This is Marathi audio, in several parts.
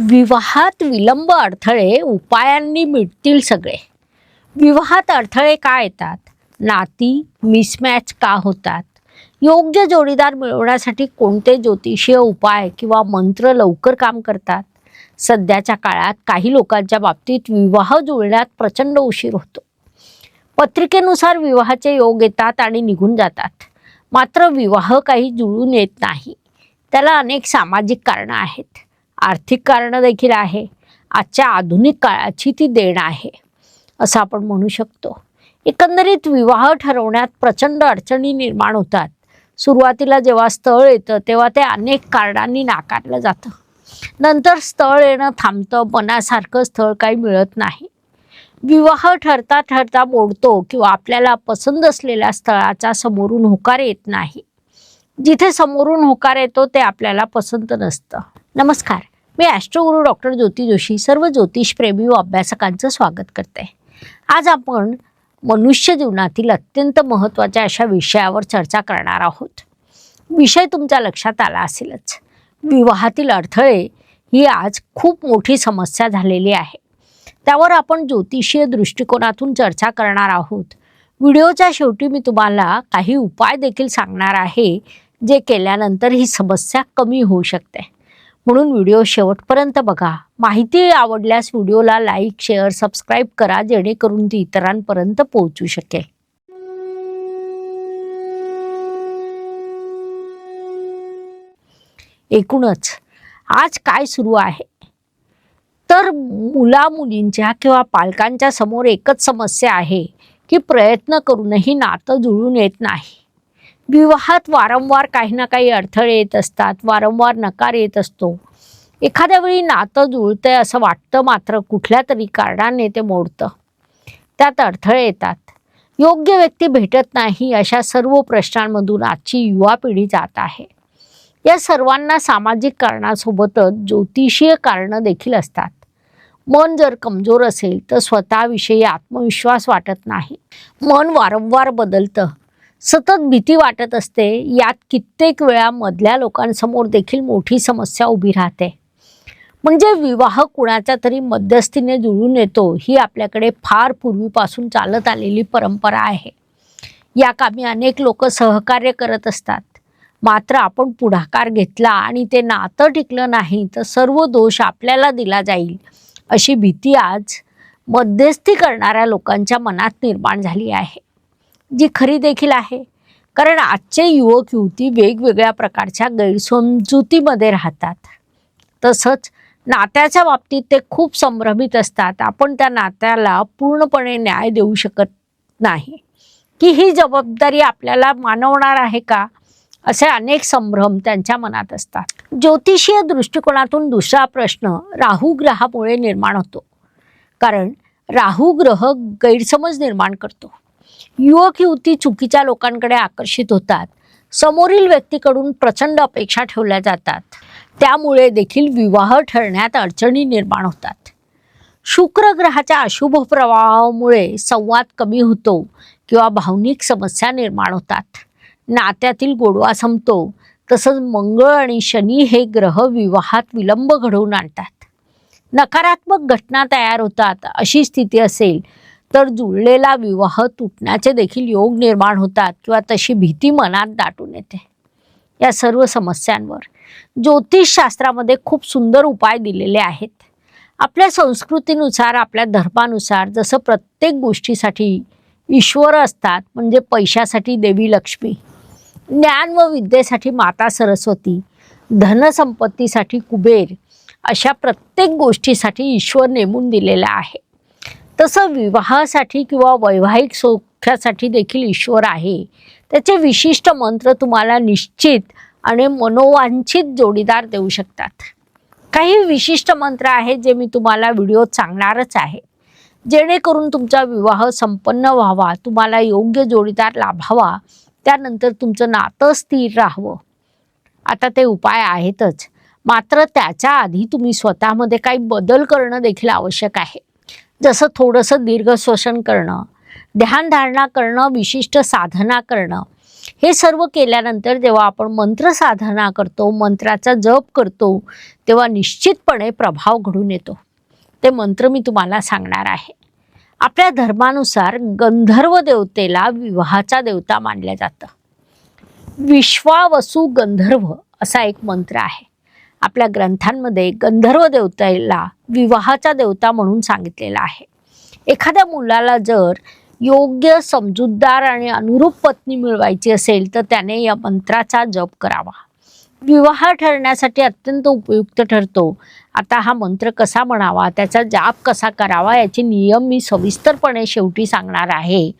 विवाहात विलंब अडथळे उपायांनी मिटतील सगळे. विवाहात अडथळे का येतात? नाती मिसमॅच का होतात? योग्य जोडीदार मिळवण्यासाठी कोणते ज्योतिषीय उपाय किंवा मंत्र लवकर काम करतात? सध्याच्या काळात काही लोकांच्या बाबतीत विवाह जुळण्यात प्रचंड उशीर होतो. पत्रिकेनुसार विवाहाचे योग येतात आणि निघून जातात. मात्र विवाह काही जुळून येत नाही. त्याला अनेक सामाजिक कारणं आहेत. आर्थिक कारणं देखील आहे. आजच्या आधुनिक काळाची ती देण आहे. असं आपण म्हणू शकतो. एकंदरीत विवाह ठरवण्यात प्रचंड अडचणी निर्माण होतात. सुरुवातीला जेव्हा स्थळ येतं तेव्हा ते अनेक कारणांनी नाकारलं जातं. नंतर स्थळ येणं थांबतं मनासारखं स्थळ काही मिळत नाही. विवाह ठरता ठरता मोडतो किंवा आपल्याला पसंत असलेल्या स्थळाचा समोरून होकार येत नाही. जिथे समोरून होकार येतो ते आपल्याला पसंत नसतं. नमस्कार. मी ॲस्ट्रोगुरू डॉक्टर ज्योती जोशी सर्व ज्योतिषप्रेमी व अभ्यासकांचं स्वागत करते. आज आपण मनुष्य जीवनातील अत्यंत महत्त्वाच्या अशा विषयावर चर्चा करणार आहोत. विषय तुमच्या लक्षात आला असेलच. विवाहातील अडथळे ही आज खूप मोठी समस्या झालेली आहे. त्यावर आपण ज्योतिषीय दृष्टिकोनातून चर्चा करणार आहोत. व्हिडिओच्या शेवटी मी तुम्हाला काही उपाय देखील सांगणार आहे जे केल्यानंतर ही समस्या कमी होऊ शकते. म्हणून व्हिडिओ शेवटपर्यंत बघा. माहिती आवडल्यास व्हिडिओला लाईक शेअर सबस्क्राईब करा जेणेकरून ती इतरांपर्यंत पोहोचू शकेल. एकूणच आज काय सुरू आहे? तर मुला मुलींच्या किंवा पालकांच्या समोर एकच समस्या आहे की प्रयत्न करूनही नातं जुळून येत नाही. विवाहात वारंवार काही ना काही अडथळे येत असतात वारंवार नकार येत असतो. एखाद्या वेळी नातं जुळतंय असं वाटतं मात्र कुठल्या तरी कारणाने ते मोडतं. त्यात अडथळे येतात. योग्य व्यक्ती भेटत नाही अशा सर्व प्रश्नांमधून आजची युवा पिढी जात आहे. या सर्वांना सामाजिक कारणासोबतच ज्योतिषीय कारणं देखील असतात. मन जर कमजोर असेल तर स्वतःविषयी आत्मविश्वास वाटत नाही. मन वारंवार बदलतं. सतत भीती वाटत असते. यात कित्येक वेळा मधल्या लोकांसमोर देखील मोठी समस्या उभी राहते. म्हणजे विवाह कुणाच्या तरी मध्यस्थीने जुळून येतो ही आपल्याकडे फार पूर्वीपासून चालत आलेली परंपरा आहे. या कामी अनेक लोक सहकार्य करत असतात. मात्र आपण पुढाकार घेतला आणि ते नातं टिकलं नाही तर सर्व दोष आपल्याला दिला जाईल अशी भीती आज मध्यस्थी करणाऱ्या लोकांच्या मनात निर्माण झाली आहे. जी खरी देखील आहे. कारण आजचे युवक युवती वेगवेगळ्या प्रकारच्या गैरसमजुतीमध्ये राहतात. तसंच नात्याच्या बाबतीत ते खूप संभ्रमित असतात. आपण त्या नात्याला पूर्णपणे न्याय देऊ शकत नाही. की ही जबाबदारी आपल्याला मानवणार आहे का? असे अनेक संभ्रम त्यांच्या मनात असतात. ज्योतिषीय दृष्टिकोनातून दुसरा प्रश्न राहू ग्रहामुळे निर्माण होतो. कारण राहू ग्रह गैरसमज निर्माण करतो. युवक युवती चुकीच्या लोकांकडे आकर्षित होतात. समोरील व्यक्तीकडून प्रचंड अपेक्षा ठेवल्या जातात. त्यामुळे देखील विवाह ठरण्यात अडचणी निर्माण होतात. शुक्र ग्रहाच्या अशुभ प्रवाहामुळे संवाद कमी होतो किंवा भावनिक समस्या निर्माण होतात. नात्यातील गोडवा संपतो. तसंच मंगळ आणि शनी हे ग्रह विवाहात विलंब घडवून आणतात. नकारात्मक घटना तयार होतात अशी स्थिती असेल तर जुळलेला विवाह तुटण्याचे देखील योग निर्माण होतात किंवा तशी भीती मनात दाटून येते. या सर्व समस्यांवर ज्योतिषशास्त्रामध्ये खूप सुंदर उपाय दिलेले आहेत. आपल्या संस्कृतीनुसार आपल्या धर्मानुसार जसं प्रत्येक गोष्टीसाठी ईश्वर असतात म्हणजे पैशासाठी देवी लक्ष्मी ज्ञान व विद्येसाठी माता सरस्वती धनसंपत्तीसाठी कुबेर अशा प्रत्येक गोष्टीसाठी ईश्वर नेमून दिलेला आहे. तसं विवाहासाठी किंवा वैवाहिक सौख्यासाठी देखील ईश्वर आहे. त्याचे विशिष्ट मंत्र तुम्हाला निश्चित आणि मनोवांछित जोडीदार देऊ शकतात. काही विशिष्ट मंत्र आहेत जे मी तुम्हाला व्हिडिओत सांगणारच आहे. जेणेकरून तुमचा विवाह संपन्न व्हावा तुम्हाला योग्य जोडीदार लाभावा त्यानंतर तुमचं नातं स्थिर राहावं. आता ते उपाय आहेतच. मात्र त्याच्या आधी तुम्ही स्वतःमध्ये काही बदल करणं देखील आवश्यक आहे. जसं थोडंसं दीर्घ श्वसन करणं ध्यानधारणा करणं विशिष्ट साधना करणं हे सर्व केल्यानंतर जेव्हा आपण मंत्र साधना करतो मंत्राचा जप करतो तेव्हा निश्चितपणे प्रभाव घडून येतो. ते मंत्र मी तुम्हाला सांगणार आहे. आपल्या धर्मानुसार गंधर्व देवतेला विवाहाचा देवता मानल्या जातं. विश्वावसू गंधर्व असा एक मंत्र आहे. आपल्या ग्रंथांमध्ये गंधर्व देवतेला विवाहाचा देवता म्हणून सांगितलेला आहे. एखाद्या मुलाला जर योग्य समजूतदार आणि अनुरूप पत्नी मिळवायची असेल तर त्याने या मंत्राचा जप करावा. विवाह ठरण्यासाठी अत्यंत उपयुक्त ठरतो. आता हा मंत्र कसा म्हणावा त्याचा जाप कसा करावा याचे नियम मी सविस्तरपणे शेवटी सांगणार आहे.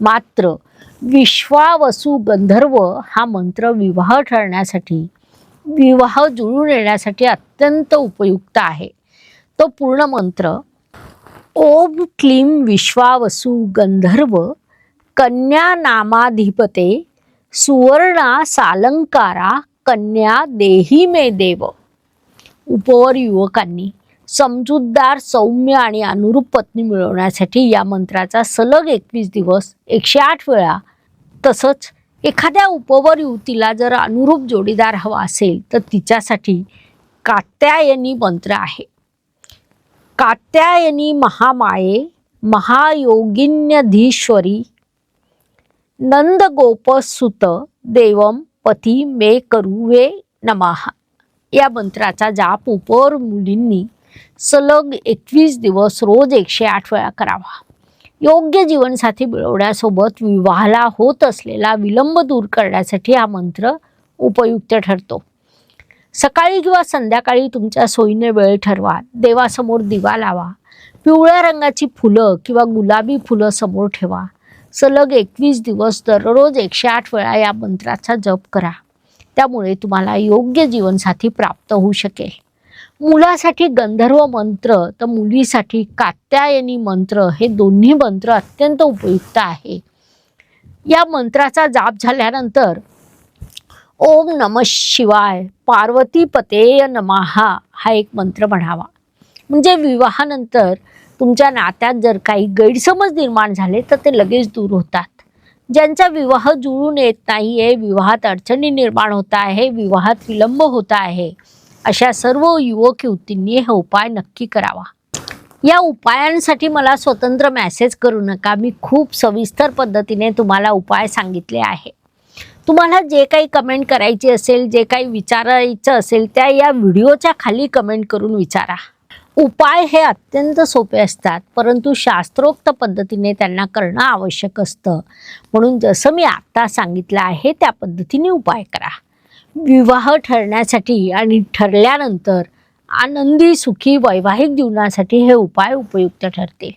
मात्र विश्वावसू गंधर्व हा मंत्र विवाह ठरण्यासाठी विवाह जुळून येण्यासाठी अत्यंत उपयुक्त आहे. तो पूर्ण मंत्र ओम क्लीम विश्वावसु गंधर्व कन्या नामाधिपते सुवर्णा सालंकारा कन्या देही मे देव. उपवर युवकांनी समजूतदार सौम्य आणि अनुरूप पत्नी मिळवण्यासाठी या मंत्राचा सलग एकवीस दिवस एकशे आठ वेळा तसंच एखाद्या उपवर युवतीला जर अनुरूप जोडीदार हवा असेल तर तिच्यासाठी कात्यायनी मंत्र आहे. कात्यायनी महामाये महायोगिन्यधीश्वरी नंदगोपसुत देवम पती मे करुवे नमः. या मंत्राचा जाप उपवर मुलींनी सलग एकवीस दिवस रोज एकशे आठ वेळा करावा. योग्य जीवनसाथी मिळवण्यासोबत विवाहाला होत असलेला विलंब दूर करण्यासाठी हा मंत्र उपयुक्त ठरतो. सकाळी किंवा संध्याकाळी तुमच्या सोयीने वेळ ठरवा. देवासमोर दिवा लावा. पिवळ्या रंगाची फुलं किंवा गुलाबी फुलं समोर ठेवा. सलग एकवीस दिवस दररोज एकशे आठ वेळा या मंत्राचा जप करा. त्यामुळे तुम्हाला योग्य जीवनसाथी प्राप्त होऊ शकेल. मुलासाठी गंधर्व मंत्र तर मुलीसाठी कात्यायनी मंत्र हे दोन्ही मंत्र अत्यंत उपयुक्त आहे. या मंत्राचा जाप झाल्यानंतर ओम नम शिवाय पार्वती पतेय नमाहा हा एक मंत्र म्हणावा. म्हणजे विवाहानंतर तुमच्या नात्यात जर काही गैरसमज निर्माण झाले तर ते लगेच दूर होतात. ज्यांचा विवाह जुळून येत नाही आहे विवाहात अडचणी निर्माण होत आहे विवाहात विलंब होत आहे अशा सर्व युवक युवतींनी हा उपाय नक्की करावा. या उपायांसाठी मला स्वतंत्र मॅसेज करू नका. मी खूप सविस्तर पद्धतीने तुम्हाला उपाय सांगितले आहे. तुम्हाला जे काही कमेंट करायची असेल जे काही विचारायचं असेल त्या या व्हिडिओच्या खाली कमेंट करून विचारा. उपाय हे अत्यंत सोपे असतात परंतु शास्त्रोक्त पद्धतीने त्यांना करणं आवश्यक असतं. म्हणून जसं मी आत्ता सांगितलं आहे त्या पद्धतीने उपाय करा. विवाह ठरण्यासाठी आणि ठरल्यानंतर आनंदी सुखी वैवाहिक जीवनासाठी हे उपाय उपयुक्त ठरतील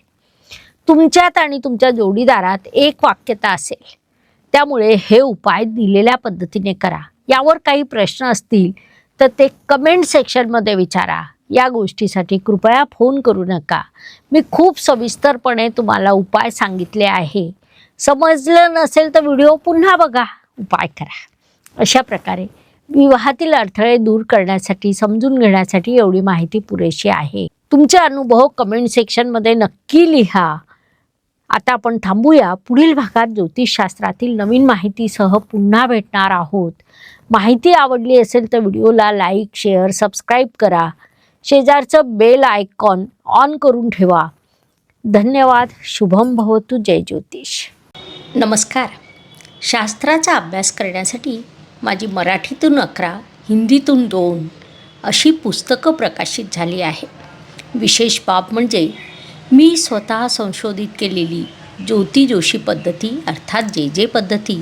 तुमच्यात आणि तुमच्या जोडीदारात एक वाक्यता असेल. त्यामुळे हे उपाय दिलेल्या पद्धतीने करा. यावर काही प्रश्न असतील तर ते कमेंट सेक्शनमध्ये विचारा. या गोष्टीसाठी कृपया फोन करू नका. मी खूप सविस्तरपणे तुम्हाला उपाय सांगितले आहे. समजलं नसेल तर व्हिडिओ पुन्हा बघा. उपाय करा. अशा प्रकारे विवाहातील अडथळे दूर करण्यासाठी समजून घेण्यासाठी एवढी माहिती पुरेशी आहे. तुमचे अनुभव कमेंट सेक्शनमध्ये नक्की लिहा. आता आपण थांबूया. पुढील भागात ज्योतिषशास्त्रातील नवीन माहितीसह पुन्हा भेटणार आहोत. माहिती आवडली असेल तर व्हिडिओला लाईक शेअर सबस्क्राईब करा. शेजारचं बेल आयकॉन ऑन करून ठेवा. धन्यवाद. शुभम भवतु. जय ज्योतिष. नमस्कार. शास्त्राचा अभ्यास करण्यासाठी माझी मराठीतून अकरा हिंदीतून दोन अशी पुस्तकं प्रकाशित झाली आहे विशेष बाब म्हणजे मी स्वतः संशोधित केलेली ज्योती जोशी पद्धती अर्थात जे जे पद्धती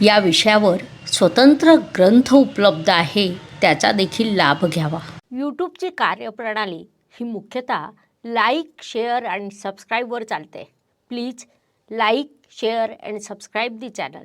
या विषयावर स्वतंत्र ग्रंथ उपलब्ध आहे त्याचा देखील लाभ घ्यावा. यूट्यूबची कार्यप्रणाली ही मुख्यतः लाईक शेअर अँड सबस्क्राईबवर चालते. Please like share and subscribe the channel.